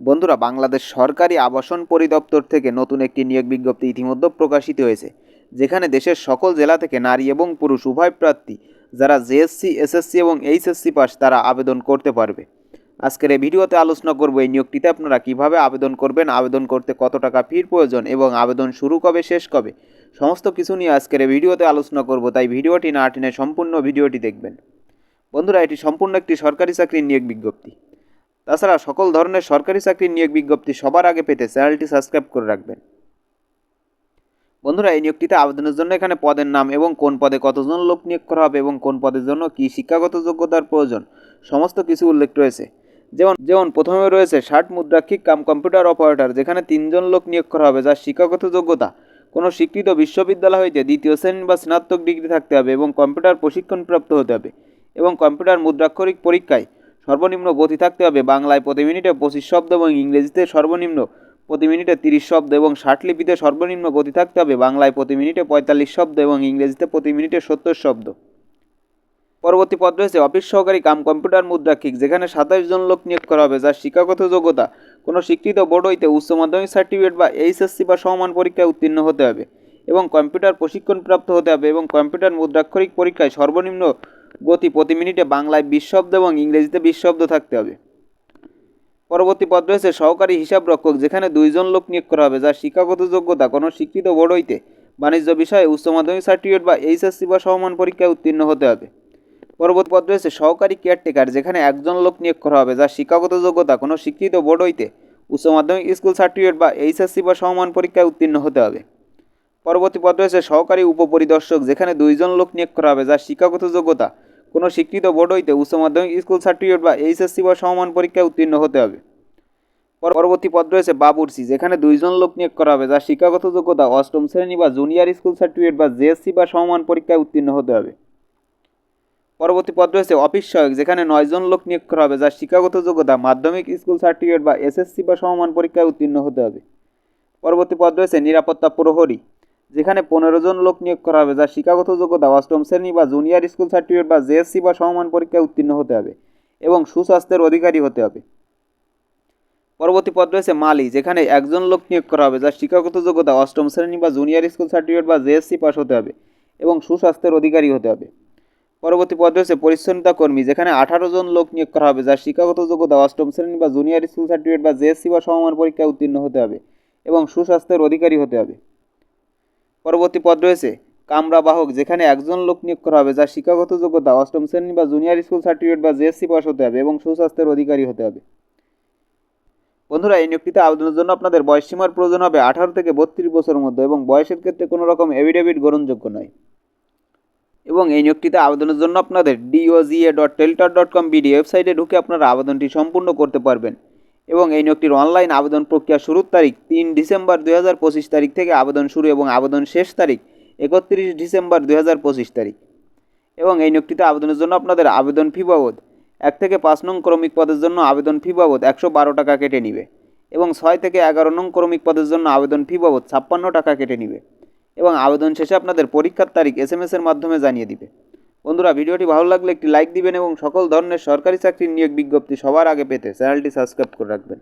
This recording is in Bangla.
বন্ধুরা, বাংলাদেশ সরকারি আবাসন পরিদপ্তর থেকে নতুন একটি নিয়োগ বিজ্ঞপ্তি ইতিমধ্যে প্রকাশিত হয়েছে, যেখানে দেশের সকল জেলা থেকে নারী এবং পুরুষ উভয় প্রার্থী, যারা জেএসসি এসএসসি এবং এইচএসসি পাস, তারা আবেদন করতে পারবে। আজকের এই ভিডিওতে আলোচনা করব এই নিয়োগটিতে আপনারা কীভাবে আবেদন করবেন, আবেদন করতে কত টাকা ফির প্রয়োজন এবং আবেদন শুরু কবে, শেষ কবে, সমস্ত কিছু নিয়ে আজকের এই ভিডিওতে আলোচনা করব, তাই ভিডিওটি না টেনে সম্পূর্ণ ভিডিওটি দেখবেন। বন্ধুরা, এটি সম্পূর্ণ একটি সরকারি চাকরির নিয়োগ বিজ্ঞপ্তি। তাছাড়া সকল ধরনের সরকারি চাকরির নিয়োগ বিজ্ঞপ্তি সবার আগে পেতে চ্যানেলটি সাবস্ক্রাইব করে রাখবেন। বন্ধুরা, এই নিয়োগটিতে আবেদনের জন্য এখানে পদের নাম এবং কোন পদে কতজন লোক নিয়োগ করা হবে এবং কোন পদের জন্য কী শিক্ষাগত যোগ্যতার প্রয়োজন, সমস্ত কিছু উল্লেখ রয়েছে। যেমন যেমন প্রথমে রয়েছে ষাট মুদ্রাক্ষিক কাম কম্পিউটার অপারেটর, যেখানে তিনজন লোক নিয়োগ করা হবে, যার শিক্ষাগত যোগ্যতা কোনো স্বীকৃত বিশ্ববিদ্যালয় হইতে দ্বিতীয় শ্রেণি বা স্নাতক ডিগ্রি থাকতে হবে এবং কম্পিউটার প্রশিক্ষণপ্রাপ্ত হতে হবে এবং কম্পিউটার মুদ্রাক্ষরিক পরীক্ষায় সর্বনিম্ন গতি থাকতে হবে বাংলায় প্রতি মিনিটে পঁচিশ শব্দ এবং ইংরেজিতে সর্বনিম্ন প্রতি মিনিটে তিরিশ শব্দ এবং ষাট লিপিতে সর্বনিম্ন গতি থাকতে হবে বাংলায় প্রতি মিনিটে পঁয়তাল্লিশ শব্দ এবং ইংরেজিতে প্রতি মিনিটে সত্তর শব্দ। পরবর্তী পদ রয়েছে অফিস সহকারী কাম কম্পিউটার মুদ্রাক্ষিক যেখানে সাতাশ জন লোক নিয়োগ করা হবে যার শিক্ষাগত যোগ্যতা। কোনো স্বীকৃত বোর্ড হইতে উচ্চ মাধ্যমিক সার্টিফিকেট বা এইচএসসি বা সমান পরীক্ষায় উত্তীর্ণ হতে হবে এবং কম্পিউটার প্রশিক্ষণপ্রাপ্ত হতে হবে এবং কম্পিউটার মুদ্রাক্ষরিক পরীক্ষায় সর্বনিম্ন গতি প্রতি মিনিটে বাংলায় বিশ শব্দ এবং ইংরেজিতে বিশ শব্দ থাকতে হবে। পরবর্তী পদ রয়েছে সহকারী হিসাব রক্ষক, যেখানে দুইজন লোক নিয়োগ করা হবে, যার শিক্ষাগত যোগ্যতা কোনো স্বীকৃত বোর্ড হইতে বাণিজ্য বিষয়ে উচ্চ মাধ্যমিক সার্টিফিকেট বা এইচএসসি বা সমমান পরীক্ষায় উত্তীর্ণ হতে হবে। পরবর্তী পদ রয়েছে সহকারী কেয়ারটেকার যেখানে একজন লোক নিয়োগ করা হবে, যার শিক্ষাগত যোগ্যতা কোনো স্বীকৃত বোর্ড হইতে উচ্চ মাধ্যমিক স্কুল সার্টিফিকেট বা এইচএসসি বা সমমান পরীক্ষায় উত্তীর্ণ হতে হবে। পরবর্তী পদ রয়েছে সহকারী উপপরিদর্শক, যেখানে দুইজন লোক নিয়োগ করা হবে, যার শিক্ষাগত যোগ্যতা কোনো স্বীকৃত বোর্ড হইতে উচ্চ মাধ্যমিক স্কুল সার্টিফিকেট বা এইচএসসি বা সমমান পরীক্ষায় উত্তীর্ণ হতে হবে। পরবর্তী পদ রয়েছে বাবুরসি যেখানে দুইজন লোক নিয়োগ করা হবে, যার শিক্ষাগত যোগ্যতা অষ্টম শ্রেণি বা জুনিয়র স্কুল সার্টিফিকেট বা জেএসসি বা সমমান পরীক্ষায় উত্তীর্ণ হতে হবে। পরবর্তী পদ রয়েছে অফিস সহায়ক, যেখানে নয়জন লোক নিয়োগ করা হবে, যার শিক্ষাগত যোগ্যতা মাধ্যমিক স্কুল সার্টিফিকেট বা এসএসসি বা সমমান পরীক্ষায় উত্তীর্ণ হতে হবে। পরবর্তী পদ রয়েছে নিরাপত্তা প্রহরী যেখানে পনেরো জন লোক নিয়োগ করা হবে যার শিক্ষাগত যোগ্যতা, অষ্টম শ্রেণি বা জুনিয়র স্কুল সার্টিফিকেট বা জেএসসি বা সমমান পরীক্ষায় উত্তীর্ণ হতে হবে এবং সুস্বাস্থ্যের অধিকারী হতে হবে। পরবর্তী পদ রয়েছে মালি, যেখানে একজন লোক নিয়োগ করা হবে যার শিক্ষাগত যোগ্যতা, অষ্টম শ্রেণি বা জুনিয়র স্কুল সার্টিফিকেট বা জেএসসি পাস হতে হবে এবং সুস্বাস্থ্যের অধিকারী হতে হবে। পরবর্তী পদ রয়েছে পরিচ্ছন্নতা কর্মী, যেখানে আঠারো জন লোক নিয়োগ করা হবে যার শিক্ষাগত যোগ্যতা, অষ্টম শ্রেণি বা জুনিয়র স্কুল সার্টিফিকেট বা জেএসসি বা সমমান পরীক্ষায় উত্তীর্ণ হতে হবে এবং সুস্বাস্থ্যের অধিকারী হতে হবে। পরবর্তী পদ রয়েছে কামরা বাহক যেখানে একজন লোক নিয়োগ করা হবে, যার শিক্ষাগত যোগ্যতা অষ্টম শ্রেণি বা জুনিয়র স্কুল সার্টিফিকেট বা জেএসসি পাস হতে হবে এবং সুস্বাস্থ্যের অধিকারী হতে হবে। বন্ধুরা, এই নিয়োগটিতে আবেদনের জন্য আপনাদের বয়স সীমার প্রয়োজন হবে আঠারো থেকে বত্রিশ বছরের মধ্যে এবং বয়সের ক্ষেত্রে কোনো রকম এভিডেভিট গ্রহণযোগ্য নয়। এবং এই নিয়োগটিতে আবেদনের জন্য আপনাদের DOGA dot teletalk dot com BD ওয়েবসাইটে ঢুকে আপনারা আবেদনটি সম্পূর্ণ করতে পারবেন। এবং এই নিয়োগটির অনলাইন আবেদন প্রক্রিয়া শুরুর তারিখ তিন ডিসেম্বর দুই হাজার পঁচিশ তারিখ থেকে আবেদন শুরু এবং আবেদন শেষ তারিখ একত্রিশ ডিসেম্বর দুই হাজার পঁচিশ তারিখ। এবং এই নিয়োগটিতে আবেদনের জন্য আপনাদের আবেদন ফি বাবদ এক থেকে পাঁচ নং ক্রমিক পদের জন্য আবেদন ফি বাবদ একশো বারো টাকা কেটে নিবে এবং ছয় থেকে এগারো নং ক্রমিক পদের জন্য আবেদন ফি বাবদ ছাপ্পান্ন টাকা কেটে নিবে এবং আবেদন শেষে আপনাদের পরীক্ষার তারিখ এস এসের মাধ্যমে জানিয়ে দিবে। বন্ধুরা, ভিডিওটি ভালো লাগলে একটি লাইক দিবেন এবং সকল ধরনের সরকারি চাকরির নিয়োগ বিজ্ঞপ্তি সবার আগে পেতে চ্যানেলটি সাবস্ক্রাইব করে রাখবেন।